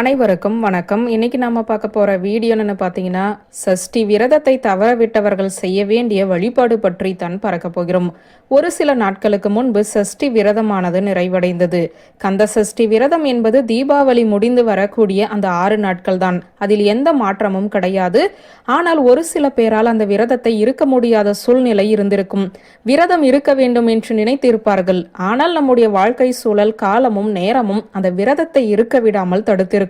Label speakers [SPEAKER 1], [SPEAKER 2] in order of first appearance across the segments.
[SPEAKER 1] அனைவருக்கும் வணக்கம். இன்னைக்கு நாம பார்க்க போற வீடியோன்னு பார்த்தீங்கன்னா சஷ்டி விரதத்தை தவற விட்டவர்கள் செய்ய வேண்டிய வழிபாடு பற்றி தான் பறக்க போகிறோம். ஒரு சில நாட்களுக்கு முன்பு சஷ்டி விரதமானது நிறைவடைந்தது. கந்த சஷ்டி விரதம் என்பது தீபாவளி முடிந்து வரக்கூடிய அந்த ஆறு நாட்கள் தான். அதில் எந்த மாற்றமும் கிடையாது. ஆனால் ஒரு சில பேரால் அந்த விரதத்தை இருக்க முடியாத சூழ்நிலை இருந்திருக்கும். விரதம் இருக்க வேண்டும் என்று நினைத்திருப்பார்கள். ஆனால் நம்முடைய வாழ்க்கை சூழல் காலமும் நேரமும் அந்த விரதத்தை இருக்க விடாமல் தடுத்திருக்கும்.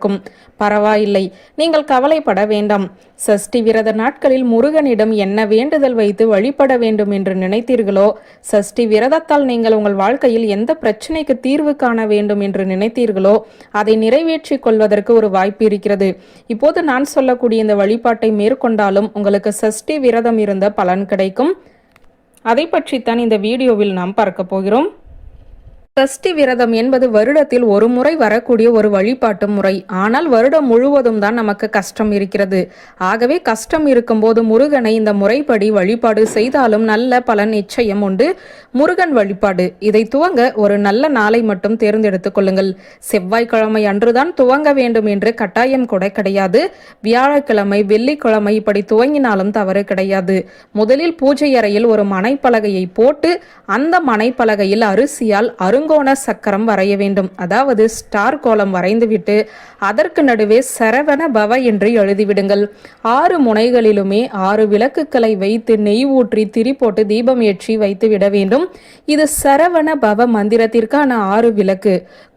[SPEAKER 1] பரவாயில்லை. நீங்கள் கவலைப்பட வேண்டாம். சஷ்டி விரத நாட்களில் முருகனிடம் என்ன வேண்டுதல் வைத்து வழிபட வேண்டும் என்று நினைத்தீர்களோ? சஷ்டி விரதத்தால் நீங்கள் உங்கள் வாழ்க்கையில் எந்த பிரச்சனைக்கு தீர்வு காண வேண்டும் என்று நினைத்தீர்களோ? அதை நிறைவேற்றிக் கொள்வதற்கு ஒரு வாய்ப்பு இருக்கிறது. இப்போது நான் சொல்லக்கூடிய இந்த வழிபாட்டை மேற்கொண்டாலும் உங்களுக்கு சஷ்டி விரதம் இருந்த பலன் கிடைக்கும். அதை பற்றித்தான் இந்த வீடியோவில் நாம் பார்க்க போகிறோம். சஷ்டி விரதம் என்பது வருடத்தில் ஒரு முறை வரக்கூடிய ஒரு வழிபாட்டு முறை. ஆனால் வருடம் முழுவதும் தான் நமக்கு கஷ்டம் இருக்கிறது. ஆகவே கஷ்டம் இருக்கும்போது முருகனை இந்த முறைப்படி வழிபாடு செய்தாலும் நல்ல பலன் நிச்சயம் உண்டு. முருகன் வழிபாடு. இதை துவங்க ஒரு நல்ல நாளை மட்டும் தேர்ந்தெடுத்துக் கொள்ளுங்கள். செவ்வாய்க்கிழமை அன்றுதான் துவங்க வேண்டும் என்று கட்டாயம் கூட கிடையாது. வியாழக்கிழமை வெள்ளிக்கிழமை இப்படி துவங்கினாலும் தவறு கிடையாது. முதலில் பூஜை அறையில் ஒரு மனைப்பலகையை போட்டு அந்த மனைப்பலகையில் அரிசியால் அருங்கோண சக்கரம் வரைய வேண்டும். அதாவது ஸ்டார் கோலம் வரைந்துவிட்டு அதற்கு நடுவே சரவண பவ என்று எழுதிவிடுங்கள். ஆறு முனைகளிலுமே ஆறு விளக்குகளை வைத்து நெய் ஊற்றி திரி போட்டு தீபம் ஏற்றி வைத்து விட வேண்டும். இது சரவண பவ மந்திரத்திற்கான ஆறு விளக்கு.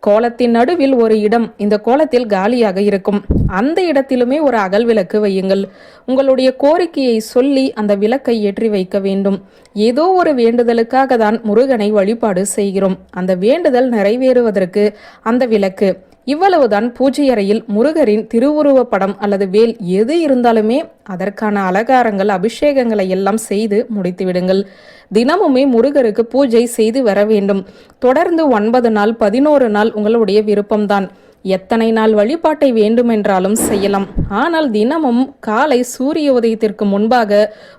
[SPEAKER 1] கோலத்தின் நடுவில் ஒரு இடம் இந்த கோலத்தில் காலியாக இருக்கும். அந்த இடத்திலுமே ஒரு அகல் விளக்கு வையுங்கள். உங்களுடைய கோரிக்கையை சொல்லி அந்த விளக்கை ஏற்றி வைக்க வேண்டும். ஏதோ ஒரு வேண்டுதலுக்காக தான் முருகனை வழிபாடு செய்கிறோம். அந்த வேண்டுதல் நிறைவேறுவதற்கு அந்த விளக்கு. இவ்வளவுதான் பூஜை அறையில் முருகரின் திருவுருவ படம் அல்லது வேல் எது இருந்தாலுமே அதற்கான அலங்காரங்கள் அபிஷேகங்களை எல்லாம் செய்து முடித்துவிடுங்கள். தினமுமே முருகருக்கு பூஜை செய்து வர வேண்டும். தொடர்ந்து ஒன்பது நாள் பதினோரு நாள் உங்களுடைய விருப்பம்தான். எத்தனை நாள் வழிபாட்டை வேண்டுமென்றாலும் செய்யலாம். ஆனால் தினமும் காலை சூரிய உதயத்திற்கு முன்பாக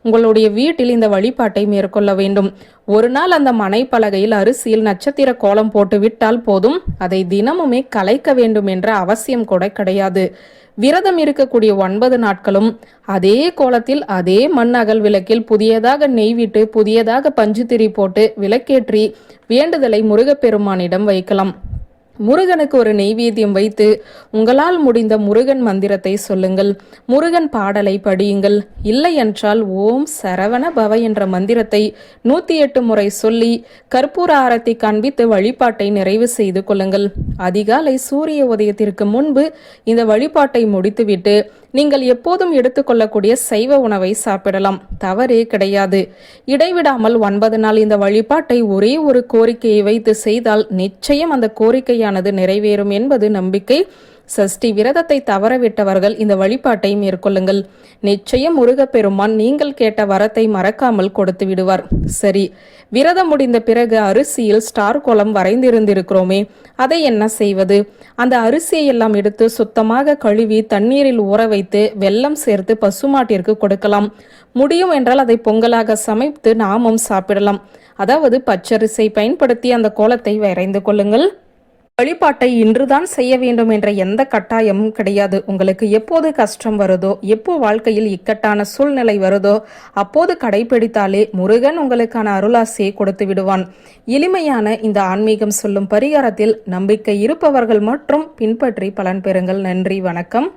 [SPEAKER 1] உங்களுடைய வீட்டில் இந்த வழிபாட்டை மேற்கொள்ள வேண்டும். ஒரு நாள் அந்த மனைப்பலகையில் அரிசியில் நட்சத்திர கோலம் போட்டு விட்டால் போதும். அதை தினமுமே கலைக்க வேண்டும் என்ற அவசியம் கூட கிடையாது. விரதம் இருக்கக்கூடிய ஒன்பது நாட்களும் அதே கோலத்தில் அதே மண் அகல் விளக்கில் புதியதாக நெய் விட்டு புதியதாக பஞ்சு திரி போட்டு விளக்கேற்றி வேண்டுதலை முருகப்பெருமானிடம் வைக்கலாம். முருகனுக்கு ஒரு நெய்வேத்தியம் வைத்து உங்களால் முடிந்த முருகன் மந்திரத்தை சொல்லுங்கள். முருகன் பாடலை படியுங்கள். இல்லை என்றால் ஓம் சரவண பவ என்ற மந்திரத்தை நூத்தி எட்டு முறை சொல்லி கற்பூர ஆரத்தி காண்பித்து வழிபாட்டை நிறைவு செய்து கொள்ளுங்கள். அதிகாலை சூரிய உதயத்திற்கு முன்பு இந்த வழிபாட்டை முடித்துவிட்டு நீங்கள் எப்போதும் எடுத்துக்கொள்ளக்கூடிய சைவ உணவை சாப்பிடலாம். தவறே கிடையாது. இடைவிடாமல் ஒன்பது நாள் இந்த வழிபாட்டை ஒரே ஒரு கோரிக்கையை வைத்து செய்தால் நிச்சயம் அந்த கோரிக்கையானது நிறைவேறும் என்பது நம்பிக்கை. சஷ்டி விரதத்தை தவறவிட்டவர்கள் இந்த வழிபாட்டை மேற்கொள்ளுங்கள். நிச்சயம் முருகப்பெருமான் நீங்கள் கேட்ட வரத்தை மறக்காமல் கொடுத்து விடுவார். சரி விரதம் முடிந்த பிறகு அரிசியில் ஸ்டார் கோலம் வரைந்திருந்திருக்கிறோமே அதை என்ன செய்வது? அந்த அரிசியை எல்லாம் எடுத்து சுத்தமாக கழுவி தண்ணீரில் ஊற வைத்து வெல்லம் சேர்த்து பசுமாட்டிற்கு கொடுக்கலாம். முடியும் என்றால் அதை பொங்கலாக சமைத்து நாமும் சாப்பிடலாம். அதாவது பச்சரிசை பயன்படுத்தி அந்த கோலத்தை வரைந்து கொள்ளுங்கள். வழிபாட்டை இன்றுதான் செய்ய வேண்டும் என்ற எந்த கட்டாயமும் கிடையாது. உங்களுக்கு எப்போது கஷ்டம் வருதோ எப்போ வாழ்க்கையில் இக்கட்டான சூழ்நிலை வருதோ அப்போது கடைபிடித்தாலே முருகன் உங்களுக்கான அருளாசியை கொடுத்து விடுவான். எளிமையான இந்த ஆன்மீகம் சொல்லும் பரிகாரத்தில் நம்பிக்கை இருப்பவர்கள் மற்றும் பின்பற்றி பலன் பெறுங்கள். நன்றி வணக்கம்.